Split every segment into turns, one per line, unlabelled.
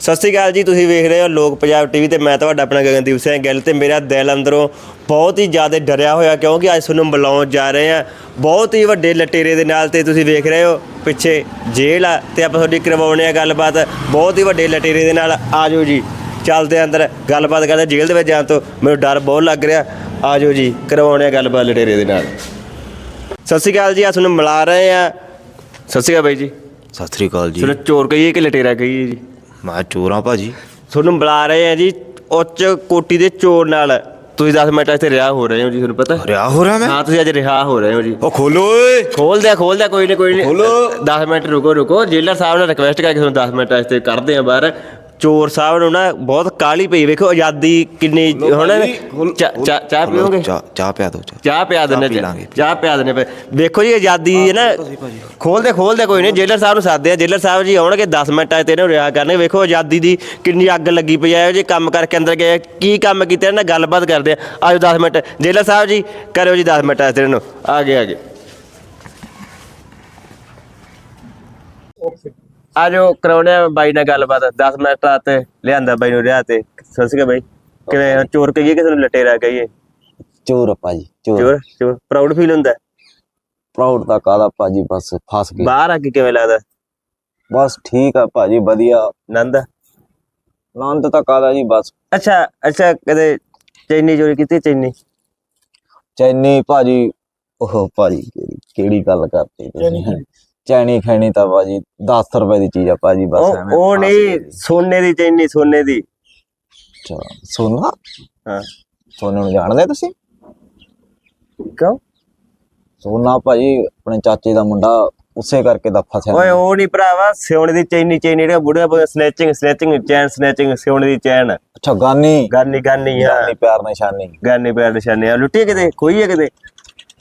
ਸਤਿ ਸ਼੍ਰੀ ਅਕਾਲ ਜੀ, ਤੁਸੀਂ ਵੇਖ ਰਹੇ ਹੋ ਲੋਕ ਪੰਜਾਬ ਟੀਵੀ ਤੇ ਮੈਂ ਤੁਹਾਡਾ ਆਪਣਾ ਗਗਨਦੀਪ ਸਿੰਘ ਗਿੱਲ ਤੇ ਮੇਰਾ ਦਿਲ ਅੰਦਰੋਂ ਬਹੁਤ ਹੀ ਜ਼ਿਆਦਾ ਡਰਿਆ ਹੋਇਆ ਕਿਉਂਕਿ ਅੱਜ ਤੁਹਾਨੂੰ ਮਿਲਾਉਣ ਜਾ ਰਹੇ ਆ ਬਹੁਤ ਹੀ ਵੱਡੇ ਲਟੇਰੇ ਦੇ ਨਾਲ ਤੇ ਤੁਸੀਂ ਵੇਖ ਰਹੇ ਹੋ, ਪਿੱਛੇ ਜੇਲ੍ਹ ਆ ਤੇ ਆਪਾਂ ਤੁਹਾਡੀ ਕਰਵਾਉਣੇ ਆ ਗੱਲਬਾਤ। ਬਹੁਤ ਹੀ ਵੱਡੇ ਲਟੇਰੇ ਦੇ ਨਾਲ। ਆਜੋ ਜੀ। ਚੱਲਦੇ ਅੰਦਰ ਗੱਲਬਾਤ ਕਰਦੇ ਜੇਲ੍ਹ ਦੇ ਵਿੱਚ ਜਾਣ ਤੋਂ ਮੈਨੂੰ ਡਰ ਬਹੁਤ ਲੱਗ ਰਿਹਾ। ਆਜੋ ਜੀ ਕਰਵਾਉਣੇ ਆ ਗੱਲਬਾਤ ਲਟੇਰੇ ਦੇ ਨਾਲ। ਸਤਿ ਸ਼੍ਰੀ ਅਕਾਲ ਜੀ ਆ ਤੁਹਾਨੂੰ ਮਿਲਾ ਰਹੇ ਆ। ਸਤਿ ਸ਼੍ਰੀ ਅਕਾਲ ਬਾਈ ਜੀ।
ਸਤਿ ਸ੍ਰੀ ਅਕਾਲ ਜੀ।
ਤੁਹਾਨੂੰ ਚੋਰ ਕਹੀਏ ਕਿ ਲਟੇਰਾ ਕਹੀਏ ਜੀ?
ਮੈਂ ਚੋਰਾਂ ਭਾਜੀ।
ਤੁਹਾਨੂੰ ਬੁਲਾ ਰਹੇ ਆ ਜੀ ਉੱਚ ਕੋਟੀ ਦੇ ਚੋਰ ਨਾਲ। ਤੁਸੀਂ 10 ਮਿੰਟ ਇੱਥੇ ਰਿਹਾ ਹੋ ਰਹੇ ਹੋ ਜੀ ਤੁਹਾਨੂੰ ਪਤਾ।
ਰਿਆ ਹੋ ਰਿਹਾ ਮੈਂ?
ਹਾਂ ਤੁਸੀਂ ਅੱਜ ਰਿਹਾ ਹੋ ਰਹੇ ਹੋ ਜੀ।
ਉਹ ਖੋਲੋ ਓਏ।
ਖੋਲ ਦਿਆ ਖੋਲ ਦਿਆ ਕੋਈ ਨਹੀਂ ਕੋਈ ਨਹੀਂ
ਖੋਲੋ।
10 ਮਿੰਟ ਰੁਕੋ ਰੁਕੋ। ਜੇਲਰ ਸਾਹਿਬ ਨਾਲ ਰਿਕਵੈਸਟ ਕਰਕੇ ਤੁਹਾਨੂੰ 10 ਮਿੰਟ ਇੱਥੇ ਕੱਢਦੇ ਆ ਬਾਹਰ। ਚੋਰ ਸਾਹਿਬ ਨੂੰ ਨਾ ਬਹੁਤ ਕਾਲੀ ਪਈ ਵੇਖੋ ਆਜ਼ਾਦੀ ਕਿੰਨੀ ਹੁਣ ਚਾਹ- ਚਾਹ ਚਾਹ ਪੀਓਗੇ?
ਚਾਹ ਚਾਹ ਪਿਆ ਦੋ ਚਾਹ।
ਚਾਹ ਪਿਆ ਦਿੰਦੇ
ਪੀ ਲਾਂਗੇ।
ਚਾਹ ਪਿਆ ਦਿੰਦੇ ਪਏ ਵੇਖੋ ਜੀ ਆਜ਼ਾਦੀ ਹੈ ਨਾ ਖੋਲਦੇ ਖੋਲਦੇ ਕੋਈ ਨਹੀਂ ਜੇਲਰ ਸਾਹਿਬ ਨੂੰ ਸਾਦੇ ਆ ਜੇਲਰ ਸਾਹਿਬ ਜੀ ਆਉਣਗੇ 10 ਮਿੰਟਾਂ 'ਚ ਤੇ ਇਹਨੂੰ ਰਿਹਾ ਕਰਨਗੇ। ਵੇਖੋ ਆਜ਼ਾਦੀ ਦੀ ਕਿੰਨੀ ਅੱਗ ਲੱਗੀ ਪਈ ਹੈ ਜੇ ਕੰਮ ਕਰਕੇ ਅੰਦਰ ਗਏ ਕੀ ਕੰਮ ਕੀਤੇ ਇਹਨਾਂ ਨਾਲ ਗੱਲਬਾਤ ਕਰਦੇ ਆ? ਆਜੋ 10 ਮਿੰਟ। ਜੇਲਰ ਸਾਹਿਬ ਜੀ ਕਰਿਓ ਜੀ 10 ਮਿੰਟਾਂ 'ਚ ਇਹਨੂੰ। ਆ ਗਏ ਆ ਗਏ। ਆਜੋ ਕਰਾਉਣੇ ਆ ਬਾਈ ਨਾਲ ਗੱਲਬਾਤ 10 ਮਿੰਟਾਂ ਤੇ ਲਿਆਂਦਾ ਬਾਈ ਨੂੰ ਰਿਆ ਤੇ। ਸਤਿ ਸ਼੍ਰੀ ਅਕਾਲ ਬਾਈ ਕਿਵੇਂ ਚੋਰ ਕਹੀਏ ਕਿਸੇ ਨੂੰ ਲਟੇਰਾ ਕਹੀਏ?
ਚੋਰ ਆ ਭਾਜੀ ਚੋਰ।
ਚੋਰ ਚੋਰ। ਪ੍ਰਾਊਡ ਫੀਲ ਹੁੰਦਾ? ਹੈ?
ਪ੍ਰਾਊਡ ਦਾ ਕਾਦਾ ਭਾਜੀ ਬਸ ਫਸ ਗਏ।
ਬਾਹਰ ਆ ਕੇ ਕਿਵੇਂ ਲੱਗਦਾ?
ਬਸ ਠੀਕ ਆ ਭਾਜੀ ਵਧੀਆ।
ਨੰਦ?
ਆਨੰਦ ਤਾਂ ਕਾਦਾ ਜੀ ਬਸ।
ਅੱਛਾ ਅੱਛਾ ਕਦੇ ਚੈਨੀ ਚੋਰੀ ਕੀਤੀ ਚੈਨੀ?
ਚੈਨੀ ਭਾਜੀ ਉਹ ਭਾਜੀ ਕਿਹੜੀ ਕਿਹੜੀ ਗੱਲ ਕਰਦੇ ਤੁਸੀਂ? ਚੈਨੀ ਖੈਣੀ ਤਾਂ ਭਾਜੀ 10 ਰੁਪਏ ਦੀ ਚੀਜ਼ ਆ ਭਾਜੀ ਬਸ
ਉਹ
ਐਵੇਂ
ਉਹ
ਫਸ
ਨਹੀਂ। ਸੋਨੇ ਦੀ ਚੈਨੀ ਸੋਨੇ ਦੀ।
ਅੱਛਾ ਸੋਨਾ?
ਹਾਂ।
ਸੋਨੇ ਨੂੰ ਜਾਣਦੇ ਤੁਸੀਂ?
ਕਿਉਂ?
ਸੋਨਾ ਭਾਜੀ ਆਪਣੇ ਚਾਚੇ ਦਾ ਮੁੰਡਾ ਉਸੇ ਕਰਕੇ ਦਾ ਫਸਿਆ
ਓਏ ਉਹ ਨਹੀਂ ਭਰਾਵਾ ਸੋਨੇ ਦੀ ਚੈਨੀ ਚੈਨੀ ਜਿਹੜਾ ਬੁੜਿਆ ਸਨੈਚਿੰਗ ਸਨੈਚਿੰਗ ਚੈਨ ਸਨੈਚਿੰਗ ਸੋਨੇ ਦੀ ਚੈਨ।
ਅੱਛਾ ਗਾਨੀ?
ਗਾਨੀ ਗਾਨੀ ਆ
ਗਾਨੀ ਪਿਆਰ ਨਿਸ਼ਾਨੀ।
ਗਾਨੀ ਪੈਰ ਨਿਸ਼ਾਨੇ ਆ। ਲੁੱਟੀ ਕਿਤੇ? ਖੋਈ ਹੈ ਕਿਤੇ?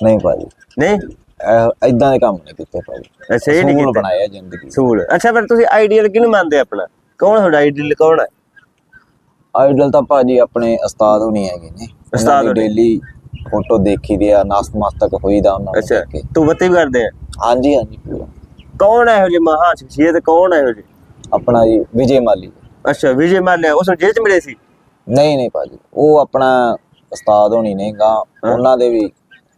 ਨਹੀਂ ਭਾਜੀ।
ਨਹੀਂ?
ਐਦਾਂ ਦੇ ਕੰਮ ਨਹੀਂ ਕੀਤੇ ਭਾਜੀ।
ਅੱਛਾ ਇਹ ਨਹੀਂ ਕੀਤਾ।
ਬਣਾਇਆ ਜ਼ਿੰਦਗੀ।
ਸੂਲ। ਅੱਛਾ ਫਿਰ ਤੁਸੀਂ ਆਈਡੀਅਲ ਕਿਹਨੂੰ ਮੰਨਦੇ ਆਪਣਾ? ਕੌਣ ਤੁਹਾਡਾ ਆਈਡੀਅਲ ਕੌਣ ਹੈ?
ਆਈਡਲ ਤਾਂ ਭਾਜੀ ਆਪਣੇ ਉਸਤਾਦ ਹੋਣੀ ਹੈਗੇ ਨੇ।
ਉਸਤਾਦ ਹੋਣੀ।
ਡੇਲੀ ਫੋਟੋ ਦੇਖੀ ਦੀ ਆ ਨਸਮਸਤਕ ਹੋਈਦਾ ਉਹਨਾਂ ਨੂੰ
ਅੱਛਾ
ਦੇਖ ਕੇ
ਤੂੰ ਬੱਤੀ ਵੀ ਕਰਦੇ ਆ?
ਹਾਂਜੀ ਹਾਂਜੀ ਪੂਰਾ।
ਕੌਣ ਹੈ ਇਹੋ ਜਿਹੇ ਮਹਾਨ ਸ਼ਖਸੀਅਤ? ਕੌਣ ਹੈ ਇਹੋ ਜਿਹੇ?
ਆਪਣਾ ਜੀ ਵਿਜੇ ਮਾਲੀ।
ਅੱਛਾ ਵਿਜੇ ਮਾਲਿਆ ਉਸ ਨੂੰ ਜੇਲ੍ਹ ਚ ਮਿਲੇ ਸੀ?
ਨਹੀਂ ਨਹੀਂ ਭਾਜੀ। ਉਹ ਆਪਣਾ ਉਸਤਾਦ ਹੋਣੀ ਨੇ ਗਾ ਉਹਨਾਂ ਦੇ ਵੀ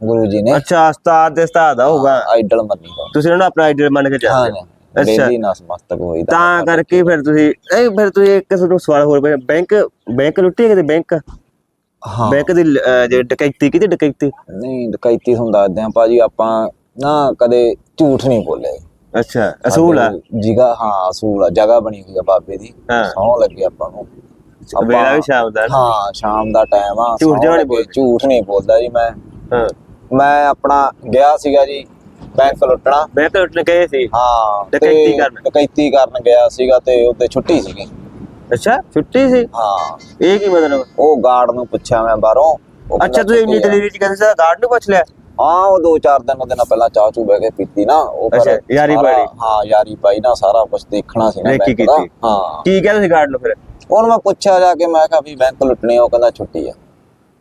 ਗੁਰੂ ਜੀ ਨੇ।
ਅੱਛਾ ਉਸਤਾਦ ਦੇ ਉਸਤਾਦ ਆ ਹੋਊਗਾ
ਆਈਡਲ ਮੰਨੀ ਦਾ
ਤੁਸੀਂ ਉਹਨਾਂ ਨੂੰ ਆਪਣਾ ਆਈਡੀਅਲ ਮੰਨ ਕੇ ਚੱਲਦੇ ਹੋ। ਅੱਛਾ।
ਡੇਲੀ ਨਸਮਸਤਕ ਹੋਈਦਾ
ਤਾਂ ਕਰਕੇ ਫਿਰ ਤੁਸੀਂ ਇਹ ਫਿਰ ਤੁਸੀਂ ਇੱਕ ਤੁਹਾਨੂੰ ਸਵਾਲ ਹੋਰ ਪੁੱਛਿਆ ਬੈਂਕ ਬੈਂਕ ਲੁੱਟੀ ਕਿਤੇ? ਬੈਂਕ?
ਹਾਂ।
ਬੈਂਕ ਦੀ ਅਹ, ਜਿਹੜੀ ਡਕੈਤੀ ਕਿਤੇ ਡਕੈਤੀ?
ਨਹੀਂ ਡਕੈਤੀ ਤੁਹਾਨੂੰ ਦੱਸਦੇ ਆ ਭਾਜੀ ਆਪਾਂ ਨਾ ਕਦੇ ਝੂਠ ਨਹੀਂ ਬੋਲੇ।
ਅੱਛਾ ਅਸੂਲ ਆ?
ਜਿਗਾ ਹਾਂ ਅਸੂਲ ਆ। ਜਗ੍ਹਾ ਬਣੀ ਹੋਈ ਆ ਬਾਬੇ ਦੀ।
ਹਾਂ।
ਸੌ ਲੱਗੇ ਆਪਾਂ ਨੂੰ।
ਵੇਲਾ ਵੀ ਸ਼ਾਮ ਦਾ।
ਹਾਂ ਸ਼ਾਮ ਦਾ ਟਾਈਮ ਆ
ਝੂਠ ਜਿਹਾ ਨੀ
ਲੱਗੇ, ਝੂਠ ਨਹੀਂ ਬੋਲਦਾ ਜੀ ਮੈਂ।
ਹਾਂ।
ਮੈਂ ਆਪਣਾ ਗਿਆ ਸੀਗਾ ਜੀ ਬੈਂਕ ਲੁੱਟਣਾ।
ਬੈਂਕ ਲੁੱਟਣ ਗਏ ਸੀ।
ਹਾਂ ਤੇ
ਡਕੈਤੀ ਕਰਨ।
ਡਕੈਤੀ ਕਰਨ ਗਿਆ ਸੀਗਾ ਤੇ ਉੱਤੇ ਛੁੱਟੀ ਸੀਗੀ।
ਅੱਛਾ ਛੁੱਟੀ ਸੀ?
ਹਾਂ।
ਇਹ ਕੀ ਮਤਲਬ?
ਉਹ ਗਾਰਡ ਨੂੰ ਪੁੱਛਿਆ ਮੈਂ ਬਾਹਰੋਂ। ਉਹ
ਅੱਛਾ
ਕਹਿੰਦਾ
ਤੁਸੀਂ ਇੰਨੀ
ਛੁੱਟੀ ਆ।
ਦਲੇਰੀ ਚ ਕਹਿੰਦੇ ਸੀ ਗਾਰਡ ਨੂੰ ਪੁੱਛ ਲਿਆ?
ਹਾਂ ਉਹ ਦੋ ਚਾਰ ਦਿਨ ਉਹਦੇ ਨਾਲ ਪਹਿਲਾਂ ਚਾਹ ਚੂ ਬਹਿ ਕੇ ਪੀਤੀ ਨਾ। ਉਹ
ਅੱਛਾ, ਯਾਰੀ
ਸਾਰਾ-
ਪਾਈ।
ਹਾਂ ਯਾਰੀ ਪਾਈ ਨਾ ਸਾਰਾ ਕੁਝ ਦੇਖਣਾ ਸੀ ਨਾ
ਰੇਕੀ
ਬੈਂਕ ਦਾ।
ਕੀਤੀ।
ਹਾਂ।
ਕੀ ਕਹਿੰਦੇ ਸੀ ਗਾਰਡ ਨੂੰ ਫਿਰ?
ਉਹਨੂੰ ਮੈਂ ਪੁੱਛਿਆ ਜਾ ਕੇ ਮੈਂ ਕਿਹਾ ਵੀ ਬੈਂਕ ਲੁੱਟਣੀ ਆ ਉਹ ਕਹਿੰਦਾ ਛੁੱਟੀ ਆ।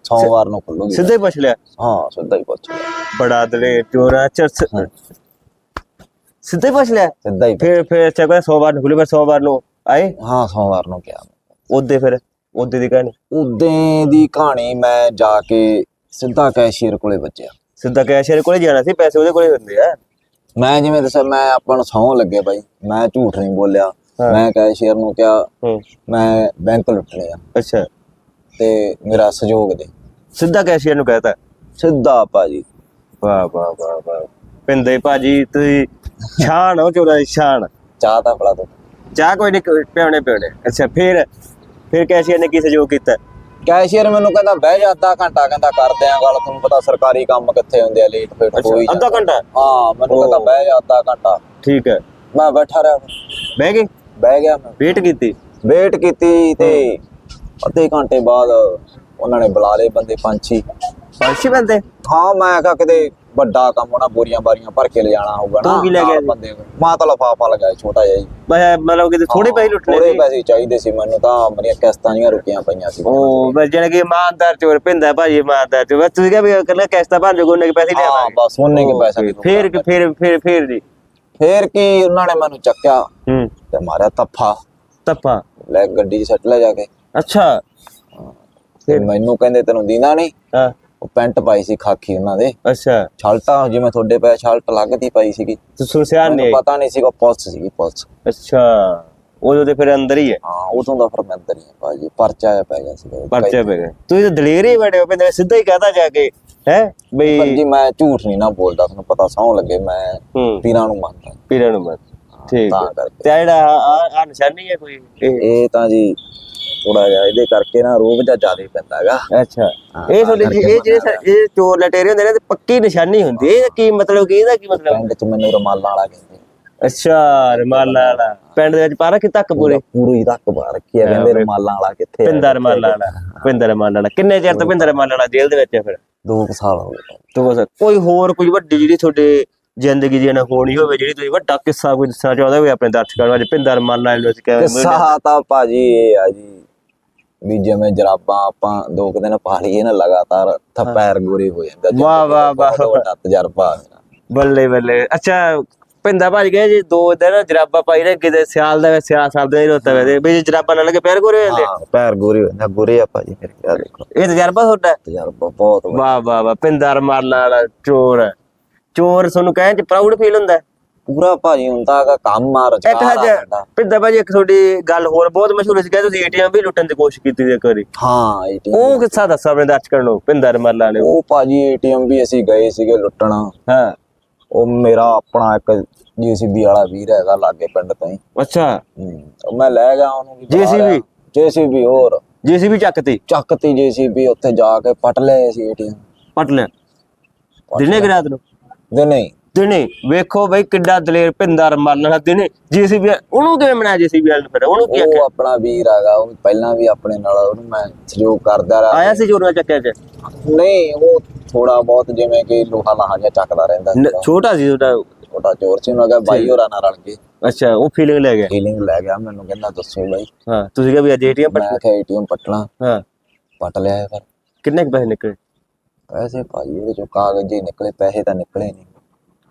ਸੋਮਵਾਰ ਨੂੰ ਖੁੱਲੂਗੀ
ਸਿੱਧਾ ਹੀ ਪੁੱਛ ਲਿਆ?
ਹਾਂ ਸਿੱਧਾ ਹੀ ਪੁੱਛ ਲਿਆ।
ਬੜਾ ਦਲੇ ਚੋਰਾ ਚਰਸ
ਹਾਂ।
ਸਿੱਧਾ ਹੀ ਪੁੱਛ ਲਿਆ?
ਸਿੱਧਾ ਹੀ
ਫਿਰ ਫਿਰ ਅੱਛਾ ਕੋਈ ਸੋਮਵਾਰ ਨੂੰ ਖੁੱਲੇ ਫਿਰ ਸੋਮਵਾਰ ਨੂੰ ਆਏ?
ਹਾਂ ਸੋਮਵਾਰ ਨੂੰ ਕਿਹਾ
ਉਹਦੇ ਫਿਰ ਉਹਦੇ ਦੀ ਕਹਾਣੀ?
ਉਦੋਂ ਦੀ ਕਹਾਣੀ ਮੈਂ ਜਾ ਕੇ ਸਿੱਧਾ ਕੈਸ਼ੀਅਰ ਕੋਲੇ ਵੱਜਿਆ।
ਸਿੱਧਾ ਕੈਸ਼ੀਅਰ ਕੋਲੇ ਜਾਣਾ ਸੀ ਪੈਸੇ ਉਹਦੇ ਕੋਲੇ ਹੁੰਦੇ ਆ?
ਮੈਂ ਜਿਵੇਂ ਦੱਸਿਆ ਮੈਂ ਆਪਾਂ ਨੂੰ ਸੌਂ ਲੱਗੇ ਬਾਈ। ਮੈਂ ਝੂਠ ਨਹੀਂ ਬੋਲਿਆ।
ਹਾਂ।
ਮੈਂ ਕੈਸ਼ੀਅਰ ਨੂੰ ਕਿਹਾ
ਹੂੰ।
ਮੈਂ ਬੈਂਕ ਲੁੱਟਣੇ ਆ
ਅੱਛਾ।
ਤੇ ਮੇਰਾ ਸਹਿਯੋਗ ਦੇ।
ਸਿੱਧਾ ਕੈਸ਼ੀਅਰ ਨੂੰ ਕਹਤਾ।
ਸਿੱਧਾ ਭਾਜੀ।
ਵਾਹ ਵਾਹ ਵਾਹ ਵਾਹ। ਪਿੰਦੇ ਭਾਜੀ ਤੁਸੀਂ ਸ਼ਾਨ ਹੋ ਚੋਰਾ ਸ਼ਾਨ।
ਚਾਹ ਤਾਂ ਫੜਾ ਦੋ।
ਚਾਹ ਕੋਈ ਨਹੀਂ ਪਿਆਉਣੇ ਪਿਆਉਣੇ। ਅੱਛਾ ਫਿਰ ਫਿਰ ਕੈਸ਼ੀਅਰ ਨੇ ਕੀ ਸਹਿਯੋਗ ਕੀਤਾ?
ਕੈਸ਼ੀਅਰ ਮੈਨੂੰ ਕਹਿੰਦਾ ਬਹਿ ਜਾ ਅੱਧਾ ਘੰਟਾ ਕਹਿੰਦਾ ਕਰਦੇ ਆ ਗੱਲ ਤੁਹਾਨੂੰ ਪਤਾ ਸਰਕਾਰੀ ਕੰਮ ਕਿੱਥੇ ਹੁੰਦੇ ਆ ਲੇਟ ਫੇਟ ਹੋਈ
ਅੱਧਾ ਘੰਟਾ?
ਹਾਂ ਮੈਨੂੰ ਕਹਿੰਦਾ। ਬਹਿ ਜਾ ਅੱਧਾ ਘੰਟਾ।
ਠੀਕ ਹੈ।
ਮੈਂ ਬੈਠਾ ਰਿਹਾ।
ਬਹਿ ਗਏ?
ਬਹਿ ਗਿਆ ਮੈਂ।
ਵੇਟ ਕੀਤੀ?
ਵੇਟ ਕੀਤੀ ਤੇ ਅੱਧੇ ਘੰਟੇ ਬਾਅਦ ਉਹਨਾਂ ਨੇ ਬੁਲਾ ਲਏ ਬੰਦੇ ਪੰਛੀ।
ਪੰਛੀ ਬੰਦੇ?
ਹਾਂ ਮੈਂ ਕਿਹਾ ਕਿਤੇ ਵੱਡਾ ਕੰਮ ਹੋਣਾ ਬੋਰੀਆਂ ਬਾਰੀਆਂ ਭਰ ਕੇ ਲਿਜਾਣਾ ਹੋਊਗਾ ਨਾ।
ਤੂੰ ਕੀ ਲੈ ਗਿਆ
ਨਾਲ? ਬੰਦੇ ਮਾਂ ਤਾਂ ਲਫਾਫਾ ਲਗਾਇਆ ਛੋਟਾ ਜਿਹਾ ਜੀ।
ਮਤਲਬ ਕਿ ਥੋੜੇ ਪੈਸੇ ਲੁੱਟਣੇ
ਥੋੜੇ
ਸੀ?
ਪੈਸੇ ਚਾਹੀਦੇ ਸੀ ਮੈਨੂੰ ਤਾਂ ਮੇਰੀਆਂ ਕਿਸ਼ਤਾਂ ਜੀਆਂ ਰੁਕੀਆਂ ਪਈਆਂ ਸੀ।
ਉਹ ਬਸ ਜਾਨ ਕਿ ਇਮਾਨਦਾਰ ਚੋਰ ਪਿੰਦਾ ਭਾਜੀ ਇਮਾਨਦਾਰ ਚੋਰ। ਬਸ ਤੁਸੀਂ ਕਿਹਾ ਵੀ ਕੱਲਾ ਕਿਸ਼ਤਾ ਭਰ ਜੋ ਉਹਨੇ ਕੇ ਪੈਸੇ ਲੈ
ਹਾਂ ਬਸ ਉਹਨੇ ਕੇ ਪੈਸੇ
ਫੇਰ ਕਿ ਫੇਰ ਫੇਰ ਫੇਰ ਜੀ।
ਫੇਰ ਕੀ ਉਹਨਾਂ ਨੇ ਮੈਨੂੰ ਚੱਕਿਆ
ਹੂੰ।
ਤੇ ਮਾਰਿਆ ਤੱਫਾ।
ਤੱਪਾ
ਲੈ ਗੱਡੀ 'ਚ ਸੱਟ ਲੈ ਜਾ ਕੇ।
ਅੱਛਾ।
ਤੇ ਮੈਨੂੰ ਕਹਿੰਦੇ ਤੈਨੂੰ ਦੀਨਾ ਨਹੀਂ।
ਹਾਂ।
ਉਹ ਪੈਂਟ ਪਾਈ ਸੀ ਖਾਕੀ ਉਹਨਾਂ ਦੇ।
ਅੱਛਾ।
ਛਲਟਾ ਜਿਵੇਂ ਤੁਹਾਡੇ ਪੈ ਛਲਟ ਲੱਗਦੀ ਪਈ ਸੀਗੀ।
ਤੂੰ
ਮੈਨੂੰ
ਨਹੀਂ
ਪਤਾ ਨਹੀਂ ਸੀਗਾ ਪੁਲਿਸ ਸੀਗੀ ਪੁਲਿਸ।
ਅੱਛਾ। ਉਹ ਤੇ ਫਿਰ ਅੰਦਰ ਹੀ ਹੈ।
ਹਾਂ ਉਦੋਂ ਦਾ ਫਿਰ ਮੈਂ ਅੰਦਰ ਹੀ ਆ ਭਾਜੀ। ਪਰਚਾ ਆਇਆ ਪੈ ਗਿਆ ਸੀਗਾ।
ਪਰਚੇ ਪੈ ਗਏ ਤੁਸੀਂ ਤਾਂ ਦਲੇਰ ਹੀ ਬੜੇ ਹੋ ਪੈਂਦੇ ਸਿੱਧਾ ਹੀ ਕਹਤਾ ਜਾ ਕੇ ਹੈ ਬਈ
ਜੀ ਮੈਂ ਝੂਠ ਨਹੀਂ ਨਾ ਬੋਲਦਾ ਤੁਹਾਨੂੰ ਪਤਾ ਸੌਂ ਲੱਗੇ ਮੈਂ
ਹੂੰ।
ਪੀਰਾਂ ਨੂੰ ਮੰਨਦਾ।
ਪੀਰਾਂ ਨੂੰ ਮਤ ਠੀਕ
ਤਾਂ
ਹੈ।
ਕਰਕੇ।
ਤੇ ਆਹ ਜਿਹੜਾ ਆ ਨਿਸ਼ਾਨੀ ਹੈ ਕੋਈ? ਇਹ
ਇਹ ਤਾਂ ਜੀ ਥੋੜਾ ਜਿਹਾ ਇਹਦੇ ਕਰਕੇ ਨਾ ਰੋਗ ਜਿਹਾ ਜ਼ਿਆਦਾ ਪੈਂਦਾ ਹੈਗਾ।
ਅੱਛਾ।
ਹਾਂ,
ਇਹ
ਤਾਂ
ਤੁਹਾਡੇ ਜੀ-
ਕਰਕੇ
ਇਹ ਜਿਹੜੇ ਸਾ- ਇਹ ਚੋਰ ਲਟੇਰੇ ਹੁੰਦੇ ਨੇ ਤੇ ਪੱਕੀ ਨਿਸ਼ਾਨੀ ਹੁੰਦੀ ਹੈ ਇਹਦਾ ਕੀ ਮਤਲਬ ਕੀ ਇਹਦਾ ਕੀ ਮਤਲਬ?
ਪਿੰਡ 'ਚ ਮੈਨੂੰ ਰਮਾਲਾਂ ਵਾਲਾ ਕਹਿੰਦੇ।
ਅੱਛਾ ਰਮਾਲਾ ਵਾਲਾ। ਪਿੰਡ ਦੇ ਵਿੱਚ ਪਾ ਰੱਖੀ ਤੱਕ ਪੂਰੇ
ਪੂਰੀ? ਤੱਕ ਬਾਹਰ ਰੱਖੀ ਆ ਕਹਿੰਦੇ ਰਮਾਲਾਂ ਵਾਲਾ ਕਿੱਥੇ ਆ?
ਪਿੰਦਰ ਰਮਾਲਾ ਵਾਲਾ ਪਿੰਦਰ ਰਮਾਲਾ ਵਾਲਾ। ਕਿੰਨੇ ਚਿਰ ਤੋਂ ਪਿੰਦਰ ਰਮਾਲਾ ਵਾਲਾ ਜੇਲ੍ਹ ਦੇ ਵਿੱਚ ਹੈ ਫਿਰ?
ਦੋ ਕੁ ਸਾਲ ਹੋ ਗਏ।
ਤੋ ਬਸ ਕੋਈ ਹੋਰ ਕੋਈ ਵੱਡੀ ਜਿਹੜੀ ਤੁਹਾਡੇ ਜ਼ਿੰਦਗੀ ਦੀ ਨਾ ਹੋਣੀ ਹੋਵੇ ਜਿਹੜੀ ਤੁਸੀਂ ਵੱਡਾ ਕਿੱਸਾ ਕੋਈ ਦੱਸਣਾ ਚਾਹੁੰਦੇ ਹੋਵੇ ਆਪਣੇ ਦਰਸ਼ਕਾਂ ਨੂੰ ਅੱਜ ਪਿੰਦਰ ਰਮਾਲਾ ਵਾਲੇ ਨੂੰ ਅਸੀਂ ਕਿਵੇਂ
ਕਿੱਸਾ ਤਾਂ ਭਾਜੀ ਇਹ ਆ ਜੀ ਵੀ ਜਿਵੇਂ ਜਰਾਬਾਂ ਆਪਾਂ ਦੋ ਕੁ ਦਿਨ ਪਾ ਲਈਏ ਨਾ ਲਗਾਤਾਰ ਤਾਂ ਪੈਰ ਗੋਰੇ ਹੋ ਜਾਂਦਾ
ਵਾਹ, ਵਾਹ, ਵਾਹ।
ਵੱਡਾ ਤਜਰਬਾ।
ਬੱਲੇ ਬੱਲੇ ਅੱਛਾ ਪਿੰਦਾ ਭਾਜ ਗਏ ਜੀ ਦੋ ਦਿਨ ਜਰਾਬਾ ਪਾਈ ਰਹੇ ਕਿਤੇ ਸਿਆਲ ਦਾ ਸਿਆਲ ਸਾਲ ਦਾ ਹੀ ਰੋਤਾ ਵੇ ਵੀ ਜਰਾਬਾ ਨਾਲ ਲੱਗੇ ਪੈਰ ਗੋਰੇ ਹੋ ਜਾਂਦੇ
ਹਾਂ ਪੈਰ ਗੋਰੇ ਹੋ ਜਾਂਦਾ ਗੋਰੇ ਆ ਭਾਜੀ ਮੇਰੇ ਕਿਆ ਦੇਖੋ
ਇਹ ਤਜਰਬਾ ਤੁਹਾਡਾ ਹੈ?
ਤਜਰਬਾ ਬਹੁਤ।
ਵਾਹ ਵਾਹ ਵਾਹ ਪਿੰਦਰ ਮਾਰਨਾ ਵਾਲਾ ਚੋਰ ਹੈ। ਚੋਰ ਤੁਹਾਨੂੰ ਕਹਿਣ ਚ ਪ੍ਰਾਊਡ ਫੀਲ ਹੁੰਦਾ?
ਪੂਰਾ ਭਾਜੀ ਹੁੰਦਾ ਹੈਗਾ ਕੰਮ ਆ
ਇੱਕ
ਰੁਜ਼ਗਾਰ ਆ
ਹਜ। ਪਿੰਦਾ ਭਾਜੀ ਇੱਕ ਤੁਹਾਡੀ ਗੱਲ ਹੋਰ ਬਹੁਤ ਮਸ਼ਹੂਰ ਸੀ ਕਹਿੰਦੇ ਤੁਸੀਂ ਏਟੀਐਮ ਵੀ ਲੁੱਟਣ ਦੀ ਕੋਸ਼ਿਸ਼ ਕੀਤੀ ਸੀ ਇੱਕ ਵਾਰੀ।
ਹਾਂ ATM
ਉਹ ਕਿੱਸਾ ਦੱਸੋ ਆਪਣੇ ਦਰਸ਼ਕਾਂ ਨੂੰ ਪਿੰਦਰ ਮਾਰਨਾ ਨੇ
ਉਹ ਭਾਜੀ ਏਟੀਐਮ ਵੀ ਅਸੀਂ ਗਏ ਸੀਗੇ ਲੁੱਟਣਾ।
ਹਾਂ।
ਉਹ ਮੇਰਾ ਆਪਣਾ ਇੱਕ ਜੀਸੀਬੀ ਵਾਲਾ ਵੀਰ ਹੈਗਾ ਲਾਗੇ ਪਿੰਡ ਤੋਂ ਹੀ
ਅੱਛਾ।
ਹੂੰ। ਉਹ ਮੈਂ ਲੈ ਗਿਆ ਉਹਨੂੰ
JCB?
ਜੀਸੀਬੀ? ਹੋਰ।
ਜੀਸੀਬੀ ਚੱਕਤੀ?
ਚੱਕਤੀ ਜੀਸੀਬੀ ਉੱਥੇ ਜਾ ਕੇ ਪਟ ਲਏ ਸੀ ਏਟੀਐਮ।
ਪਟ ਦਿਨੇ ਕਿ ਰਾਤ ਨੂੰ?
ਦੇ ਨਹੀਂ
ਦਿਨੇ। ਵੇਖੋ ਬਈ ਕਿੱਡਾ ਦਲੇਰ ਪਿੰਦਰ ਮਾਰਨਾ ਦਿਨੇ। ਜੀਸੀਬੀ ਉਹਨੂੰ ਕਿਵੇਂ ਬਣਾਇਆ ਜੀਸੀਬੀ ਵਾਲੇ ਨੂੰ ਫਿਰ? ਉਹਨੂੰ ਕੀ ਆਖਿਆ?
ਉਹ ਆਪਣਾ ਵੀਰ ਹੈਗਾ ਉਹ ਪਹਿਲਾਂ ਵੀ ਆਪਣੇ ਨਾਲ ਉਹਨੂੰ ਮੈਂ ਸਹਿਯੋਗ ਕਰਦਾ ਰਿਹਾ।
ਆਇਆ ਸੀ ਚੋਰਾਂ ਚੱਕਿਆ ਚ?
ਨਹੀਂ ਉਹ ਥੋੜਾ ਬਹੁਤ ਜਿਵੇਂ ਕਿ ਲੋਹਾ ਲਾਹਾ ਜਿਹਾ ਚੱਕਦਾ ਰਹਿੰਦਾ
ਨ- ਛੋਟਾ ਸੀ ਉਹਦਾ?
ਛੋਟਾ ਚੋਰ ਸੀ ਉਹਨਾਂ ਦਾ ਬਾਈ ਹੋਰਾਂ ਨਾਲ ਰਲ ਕੇ।
ਅੱਛਾ ਉਹ ਫੀਲਿੰਗ ਲੈ ਗਿਆ?
ਫੀਲਿੰਗ ਲੈ ਗਿਆ ਮੈਨੂੰ ਕਹਿੰਦਾ ਦੱਸੋ ਬਾਈ।
ਹਾਂ ਤੁਸੀਂ ਕਿਹਾ ਵੀ ਅੱਜ ਏਟੀਐਮ ਪਟ
ਮੈਂ ਕਿਹਾ ਏਟੀਐਮ ਪਟਣਾ।
ਹਾਂ।
ਪਟ ਲਿਆ ਫਿਰ।
ਕਿੰਨੇ ਕੁ ਪੈਸੇ ਨਿਕਲੇ?
ਪੈਸੇ ਭਾਜੀ ਉਹਦੇ ਚੋਂ ਕਾਗਜ਼ ਹੀ ਨਿਕਲੇ ਪੈਸੇ ਤਾਂ ਨਿਕਲੇ ਨਹੀਂ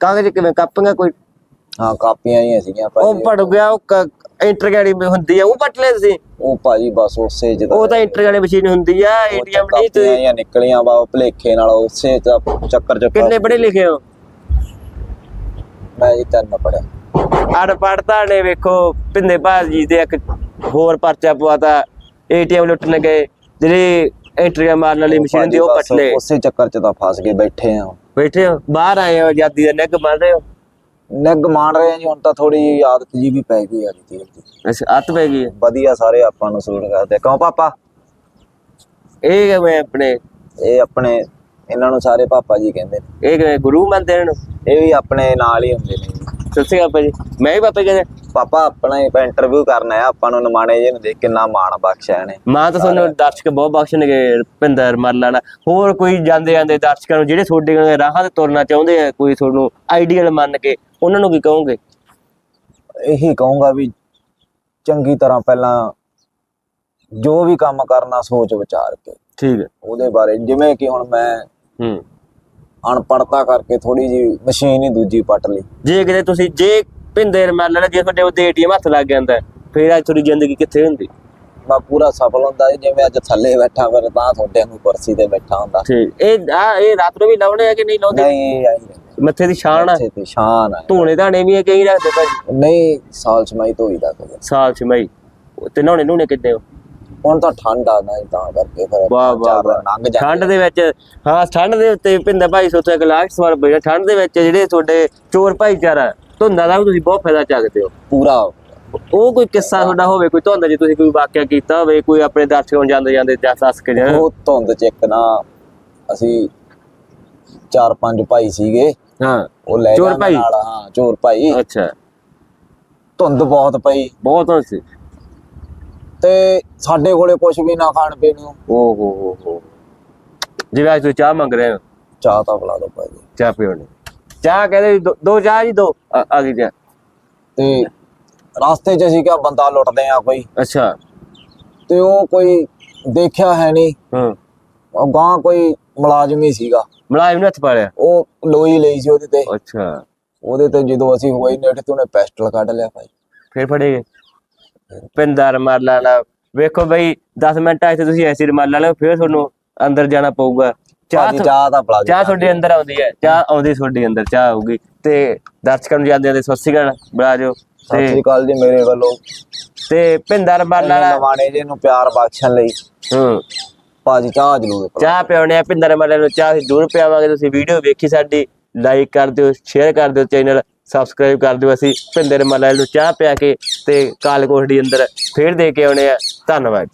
ਕਾਗਜ਼ ਕਿਵੇਂ? ਕਾਪੀਆਂ ਕੋਈ?
ਹਾਂ ਕਾਪੀਆਂ ਹੀ ਸੀਗੀਆਂ
ਉਹ
ਭਾਜੀ
ਪੜ ਗਿਆ ਉਹ ਇੰਟਰ ਗਾੜੀ ਹੁੰਦੀ ਆ ਉਹ ਪਟ ਲੈ ਸੀ
ਉਹ ਭਾਜੀ ਬਸ ਉਸੇ ਚ
ਉਹ ਤਾਂ ਇੰਟਰ ਗਾੜੀ ਮਸ਼ੀਨ ਹੁੰਦੀ ਆ ਏਟੀਐਮ ਨਹੀਂ ਤੁਸੀਂ
ਹੀ ਨਿਕਲੀਆਂ ਵਾ ਉਹ ਭਲੇਖੇ ਨਾਲ ਉਸੇ ਚ ਚੱਕਰ ਚ
ਕਿੰਨੇ ਪੜੇ ਲਿਖੇ ਹੋ?
ਮੈਂ ਜੀ ਤਿੰਨ ਪੜਿਆ
ਅੜ ਪੜਤਾ ਨੇ ਵੇਖੋ ਪਿੰਦੇ ਭਾਜੀ ਤੇ ਇੱਕ ਹੋਰ ਪਰਚਾ ਪਵਾਤਾ ਏਟੀਐਮ ਲੁੱਟਣ ਗਏ ਜਿਹੜੀ ਐਂਟਰੀਆਂ ਮਾਰਨ ਵਾਲੀ ਮਸ਼ੀਨ ਦੀ ਉਹ
ਬਸ
ਪਟ ਲਏ
ਉਸੇ ਚੱਕਰ ਚ ਤਾਂ ਫਸ ਗਏ ਬੈਠੇ ਆ।
ਬੈਠੇ ਹੋ ਬਾਹਰ ਆਏ ਹੋ ਆਜ਼ਾਦੀ ਦਾ ਨਿੱਘ ਮੰਨ ਰਹੇ ਹੋ?
ਨਿੱਗ ਮਾਣ ਰਹੇ ਆ ਜੀ ਹੁਣ ਤਾਂ ਥੋੜੀ ਆਦਤ ਜੀ ਵੀ ਪੈ ਗਈ ਆ ਜੀ ਤੇਲ ਦੀ
ਅੱਛਾ ਅੱਤ ਪੈ ਗਈ ਹੈ।
ਵਧੀਆ ਸਾਰੇ ਆਪਾਂ ਨੂੰ ਸੂਟ ਕਰਦੇ। ਕਿਉਂ ਪਾਪਾ?
ਇਹ ਕਿਵੇਂ ਆਪਣੇ?
ਇਹ ਆਪਣੇ ਇਹਨਾਂ ਨੂੰ ਸਾਰੇ ਪਾਪਾ ਜੀ ਕਹਿੰਦੇ ਨੇ।
ਇਹ ਕਿਵੇਂ ਗੁਰੂ ਮੰਨਦੇ ਇਹਨਾਂ? ਨੂੰ
ਇਹ ਵੀ ਆਪਣੇ ਨਾਲ ਹੀ ਹੁੰਦੇ ਨੇ ਜੀ।
ਸਤਿ ਸ਼੍ਰੀ ਅਕਾਲ ਭਾਜੀ ਮੈਂ ਵੀ ਪਾਪਾ ਕਹਿੰਦੇ
ਪਾਪਾ ਆਪਣਾ ਇੰਟਰਵਿਊ ਕਰਨਾ ਹੈ ਆਪਾਂ ਨੂੰ ਨਿਮਾਣੇ ਜੀ ਨੂੰ ਦੇਖ ਕਿੰਨਾ ਮਾਣ ਬਖਸ਼ਿਆ ਇਹਨੇ।
ਮਾਂ ਤਾਂ ਤੁਹਾਨੂੰ ਦਰਸ਼ਕ ਬਹੁਤ ਬਖਸ਼ਣਗੇ ਰੁਪਿੰਦਰ ਮਰਲਾਣਾ ਹੋਰ ਕੋਈ ਜਾਂਦੇ ਜਾਂਦੇ ਦਰਸ਼ਕਾਂ ਨੂੰ ਜਿਹੜੇ ਤੁਹਾਡੇ ਰਾਹਾਂ ਤੇ ਤੁਰਨਾ ਚਾਹੁੰਦੇ ਆ ਕੋਈ ਤੁਹਾਨੂੰ ਆਈਡੀਅਲ ਮੰਨ ਕੇ ਉਹਨਾਂ ਨੂੰ ਕੀ ਕਹੋਗੇ?
ਇਹੀ ਕਹੂੰਗਾ ਵੀ ਚੰਗੀ ਤਰ੍ਹਾਂ ਪਹਿਲਾਂ ਜੋ ਵੀ ਕੰਮ ਕਰਨਾ ਸੋਚ ਵਿਚਾਰ ਕੇ।
ਠੀਕ ਹੈ।
ਉਹਦੇ ਬਾਰੇ ਜਿਵੇਂ ਕਿ ਹੁਣ ਮੈਂ
ਹੂੰ।
ਅਨਪੜਤਾ ਕਰਕੇ ਥੋੜੀ ਜੀ ਮਸ਼ੀਨ ਹੀ ਦੂਜੀ ਪਟ ਲਈ।
ਜੇ ਕਿਤੇ ਤੁਸੀਂ ਜੇ ਭਿੰਦਰ ਮਰਲਾਣਾ ਜੇ ਤੁਹਾਡੇ ਉੱਤੇ ਏਟੀਐਮ ਹੱਥ ਲੱਗ ਜਾਂਦਾ ਫਿਰ ਅੱਜ ਤੁਹਾਡੀ ਜ਼ਿੰਦਗੀ ਕਿੱਥੇ ਹੁੰਦੀ?
ਮੈਂ ਪੂਰਾ ਸਫਲ ਹੁੰਦਾ ਜਿਵੇਂ ਅੱਜ ਥੱਲੇ ਬੈਠਾ ਫਿਰ ਤਾਂ ਤੁਹਾਡੇ ਨੂੰ ਕੁਰਸੀ ਤੇ ਬੈਠਾ ਹੁੰਦਾ।
ਠੀਕ ਇਹ ਆ ਇਹ ਰਾਤ ਨੂੰ ਵੀ ਲਾਉਣੇ ਆ ਕਿ ਨਹੀਂ ਲਾਉਂਦੇ?
ਨਹੀਂ।
ਮੱਥੇ ਦੀ ਛਾਣ ਆ?
ਤੇ ਸ਼ਾਨ ਆ।
ਧੂਣੇ ਧਾਣੇ ਵੀ ਕਈ ਰੱਖਦੇ ਭਾਜੀ?
ਨਹੀਂ ਸਾਲ ਹੀ ਧੋਈਦਾ ਕਦੇ
ਸਾਲ ਚ ਮਈ ਤੇ ਨਹਾਉਣੇ ਨੂਣੇ ਕਿੱਦੇ ਹੋ?
ਹੁਣ ਤਾਂ ਠੰਡ ਆ ਨਾ ਤਾਂ ਕਰਕੇ ਫਿਰ
ਵਾਹ, ਵਾਹ।
ਲੰਘ ਜਾਂਦੇ
ਠੰਡ ਦੇ ਵਿੱਚ ਹਾਂ ਠੰਡ ਦੇ ਉੱਤੇ ਭਿੰਦਾ ਭਾਈ ਸੋਚਿਆ ਕਿ ਲਾਸਟ ਸਵਾਲ ਬਈ ਠੰਡ ਦੇ ਵਿੱਚ ਜਿਹੜੇ ਤੁਹਾਡੇ ਚੋਰ ਭਾਈਚਾਰਾ ਧੁੰਦਾਂ ਦਾ ਵੀ ਤੁਸੀਂ ਬਹੁਤ ਫਾਇਦਾ ਚੱਕਦੇ ਹੋ।
ਪੂਰਾ।
ਉਹ ਕੋਈ ਕਿੱਸਾ ਤੁਹਾਡਾ ਹੋਵੇ ਕੋਈ ਧੁੰਦ ਜੇ ਤੁਸੀਂ ਕੋਈ ਵਾਕਿਆ ਕੀਤਾ ਹੋਵੇ ਕੋਈ ਆਪਣੇ ਦਰਸ਼ਕਾਂ ਨੂੰ ਜਾਂਦੇ ਜਾਂਦੇ ਦੱਸ ਦੱਸ ਕੇ ਜਾਣਾ।
ਉਹ ਧੁੰਦ ਚ ਇੱਕ ਨਾ ਅਸੀਂ ਚਾਰ ਪੰਜ ਭਾਈ ਸੀਗੇ।
ਹਾਂ।
ਉਹ ਲੈ
ਚੋਰ ਭਾਈ?
ਹਾਂ ਚੋਰ ਭਾਈ।
ਅੱਛਾ।
ਧੁੰਦ ਬਹੁਤ ਪਈ।
ਬਹੁਤ ਧੁੰਦ ਸੀ।
ਤੇ ਸਾਡੇ ਕੋਲੇ ਕੁਝ ਵੀ ਨਾ ਖਾਣ ਪੀਣ ਨੂੰ।
ਓ ਹੋ ਹੋ ਹੋ। ਜਿਵੇਂ ਅੱਜ ਤੁਸੀਂ ਚਾਹ ਮੰਗ ਰਹੇ ਹੋ।
ਚਾਹ ਤਾਂ ਪਿਲਾ ਦੋ ਭਾਈ।
ਚਾਹ ਪਿਉਣੀ ਚਾਹ ਕਹਿੰਦੇ ਜੀ ਦੋ- ਦੋ ਚਾਹ ਜੀ ਦੋ। ਆ ਆ ਗਈ ਚਾਹ
ਤੇ ਰਸਤੇ 'ਚ ਅਸੀਂ ਕਿਹਾ ਬੰਦਾ ਲੁੱਟਦੇ ਆ ਕੋਈ।
ਅੱਛਾ।
ਤੇ ਉਹ ਕੋਈ ਦੇਖਿਆ ਹੈ ਨਹੀਂ।
ਹੂੰ।
ਉਹ ਗਾਂ ਕੋਈ ਮੁਲਾਜ਼ਮ ਹੀ ਸੀਗਾ।
ਮਲਾਇਮ ਨੇ ਹੱਥ ਪਾੜਿਆ
ਉਹ ਲੋਈ ਲਈ ਸੀ ਉਹਦੇ ਤੇ।
ਅੱਛਾ।
ਉਹਦੇ ਤੇ ਜਦੋਂ ਅਸੀਂ ਹੋਏ ਨੇੜੇ ਤੇ ਉਹਨੇ ਪਿਸਟਲ ਕੱਢ ਲਿਆ ਭਾਈ।
ਫਿਰ ਫੜੇਗੇ ਪਿੰਦਰ ਮਾਰ ਲਾਣਾ ਵੇਖੋ ਬਈ 10 ਮਿੰਟਾਂ ਇੱਥੇ ਤੁਸੀਂ ਐਸੀ ਰਮਾਲ ਲਾ ਲਓ ਫਿਰ ਤੁਹਾਨੂੰ ਅੰਦਰ ਜਾਣਾ ਪਊਗਾ। ਚਾਹ
ਭਾਜੀ
ਤੁ-
ਚਾਹ ਦਾ ਬੜਾ
ਚਾਹ ਤੁਹਾਡੇ ਅੰਦਰ ਆਉਂਦੀ ਹੈ ਚਾਹ ਆਉਂਦੀ ਤੁਹਾਡੇ ਅੰਦਰ ਚਾਹ ਆਊਗੀ। ਤੇ ਦਰਸ਼ਕਾਂ ਨੂੰ ਜਾਂਦੇ ਜਾਂਦੇ ਸਤਿ ਸ਼੍ਰੀ ਅਕਾਲ ਦਿਓ।
ਸਤਿ ਸ੍ਰੀ
ਤੇ
ਅਕਾਲ ਜੀ ਮੇਰੇ ਵੱਲੋਂ।
ਤੇ ਪਿੰਦਰ ਮਾਰ ਲਾਣਾ
ਨਵਾਣੇ ਜੀ ਨੂੰ ਪਿਆਰ ਬਖਸ਼ਣ ਲਈ।
ਹੂੰ।
ਭਾਜੀ ਚਾਹ ਜ਼ਰੂਰ ਪਿਲਾਓ।
ਚਾਹ ਪਿਆਉਣੇ ਆ ਪਿੰਦਰ ਮਾਰ ਨੂੰ ਚਾਹ ਅਸੀਂ ਜ਼ਰੂਰ ਪਿਆਵਾਂਗੇ। ਤੁਸੀਂ ਵੀਡੀਓ ਵੇਖੀ ਸਾਡੀ ਲਾਈਕ ਕਰ ਦਿਓ ਸ਼ੇਅਰ ਕਰ ਦਿਓ ਚੈਨਲ ਸਬਸਕ੍ਰਾਈਬ ਕਰ ਦਿਓ ਅਸੀਂ। ਪਿੰਦਰ ਮਾਰ ਨੂੰ ਚਾਹ ਪਿਆ ਕੇ ਤੇ ਕਾਲਕੋਠ ਦੀ ਅੰਦਰ ਫੇਰ ਦੇ ਕੇ ਆਉਣੇ ਆ। ਧੰਨਵਾਦ